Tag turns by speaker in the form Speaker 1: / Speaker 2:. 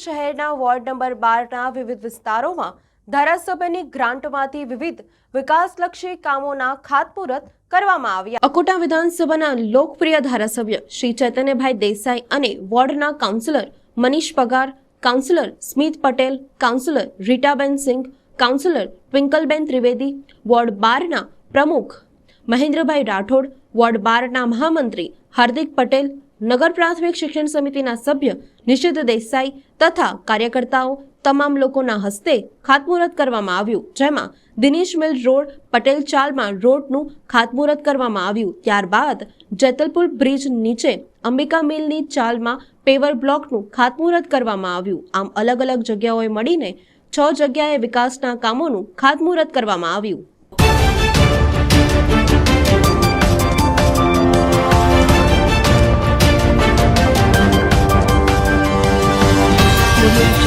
Speaker 1: શહેરના ward number બારના વિવિધ વિસ્તારોમાં ધારાસભ્યની ગ્રાન્ટમાંથી વિવિધ વિકાસલક્ષી કામોના ખાતમુહૂર્ત કરવામાં આવ્યા. અકોટા વિધાનસભાના લોકપ્રિય ધારાસભ્ય શ્રી ચૈતન્યભાઈ દેસાઈ અને વોર્ડના councillor Manish Pagar, councillor Smit Patel, councillor Ritaben Singh, councillor Twinkleben Trivedi, ward બારના પ્રમુખ મહેન્દ્રભાઈ રાઠોડ, વોર્ડ બારના મહામંત્રી હાર્દિક પટેલ નગર પ્રાથમિક શિક્ષણ સમિતિના સભ્ય નિષિદ્ધ દેસાઈ તથા કાર્યકર્તાઓ તમામ લોકોના હસ્તે ખાતમુહૂર્ત કરવામાં આવ્યું, જેમાં દિનેશ મિલ રોડ, પટેલ ચાલમાં રોડનું ખાતમુહૂર્ત કરવામાં આવ્યું. ત્યારબાદ જેતલપુર બ્રિજ નીચે અંબિકા મિલની ચાલમાં પેવર બ્લોકનું ખાતમુહૂર્ત કરવામાં આવ્યું. આમ અલગ અલગ જગ્યાઓએ મળીને છ જગ્યાએ વિકાસના કામોનું ખાતમુહૂર્ત કરવામાં આવ્યું.
Speaker 2: Thank you.